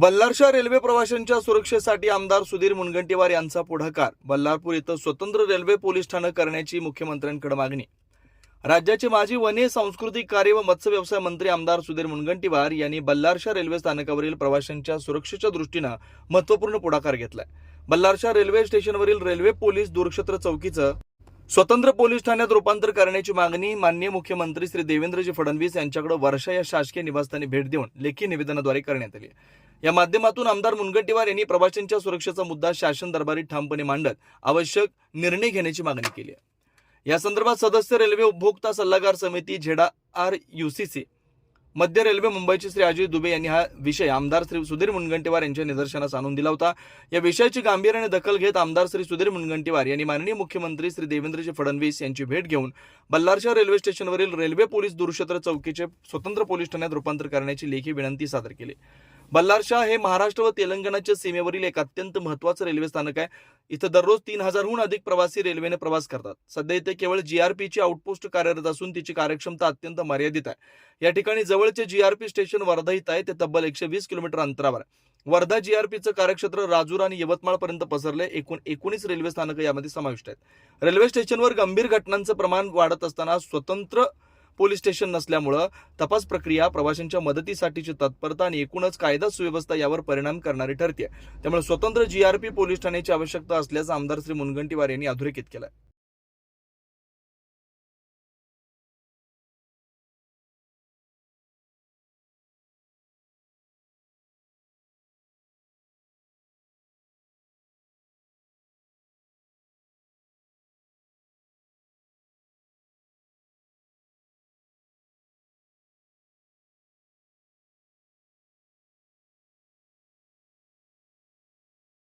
Ballarshah railway प्रवाशांच्या सुरक्षेसाठी आमदार सुधीर मुनगंटीवार यांचा पुढाकार. बल्लारपूर इथं स्वतंत्र रेल्वे पोलीस ठाणं करण्याची मुख्यमंत्र्यांकडे मागणी. राज्याचे माजी वने सांस्कृतिक कार्य व मत्स्य व्यवसाय मंत्री आमदार सुधीर मुनगंटीवार यांनी बल्लारशा रेल्वे स्थानकावरील प्रवाशांच्या सुरक्षेच्या दृष्टीनं महत्त्वपूर्ण पुढाकार घेतलाय. बल्लारशा रेल्वे स्टेशनवरील रेल्वे पोलीस दूरक्षेत्र चौकीचं स्वतंत्र पोलीस ठाण्यात रूपांतर करण्याची मागणी माननीय मुख्यमंत्री श्री देवेंद्रजी फडणवीस यांच्याकडे वर्षा या शासकीय निवासस्थानी भेट देऊन लेखी निवेदनाद्वारे करण्यात आली या माध्यमातून आमदार मुनगंटीवार यांनी प्रवाशांच्या सुरक्षेचा मुद्दा शासन दरबारी ठामपणे मांडत आवश्यक निर्णय घेण्याची मागणी केली आहे. या संदर्भात सदस्य रेल्वे उपभोक्ता सल्लागार समिती झेडा आर युसीसी मध्य रेल्वे मुंबईचे श्री अजय दुबे यांनी हा विषय आमदार श्री सुधीर मुनगंटीवार यांच्या निदर्शनास आणून दिला होता. या विषयाची गांभीर्याने दखल घेत आमदार श्री सुधीर मुनगंटीवार यांनी माननीय मुख्यमंत्री श्री देवेंद्रजी फडणवीस यांची भेट घेऊन बल्लारशा रेल्वे स्टेशनवरील रेल्वे पोलीस दूरक्षेत्र चौकीचे स्वतंत्र पोलीस ठाण्यात रूपांतर करण्याची लेखी विनंती सादर केली. बल्लारशाह हे महाराष्ट्र व तेलंगणाच्या सीमेवरील एक अत्यंत महत्वाचं रेल्वे स्थानक आहे. इथं दररोज तीन हजारहून अधिक प्रवासी रेल्वेने प्रवास करतात. सध्या इथे केवळ जीआरपीची आउटपोस्ट कार्यरत असून तिची कार्यक्षमता अत्यंत मर्यादित आहे. या ठिकाणी जवळचे जीआरपी स्टेशन वर्धा इथं आहे. ते तब्बल एकशे वीस किलोमीटर अंतरावर वर्धा जीआरपीचं कार्यक्षेत्र राजूर आणि यवतमाळ पर्यंत पसरले. एकूण एकोणीस रेल्वे स्थानकं यामध्ये समाविष्ट आहेत. रेल्वे स्टेशनवर गंभीर घटनांचं प्रमाण वाढत असताना स्वतंत्र पोलीस स्टेशन नसल्यामुळं तपास प्रक्रिया प्रवाशांच्या मदतीसाठीची तत्परता आणि एकूणच कायदा सुव्यवस्था यावर परिणाम करणारी ठरते त्यामुळे स्वतंत्र जीआरपी पोलीस ठाण्याची आवश्यकता असल्याचं आमदार श्री मुनगंटीवार यांनी अधोरेखित केलं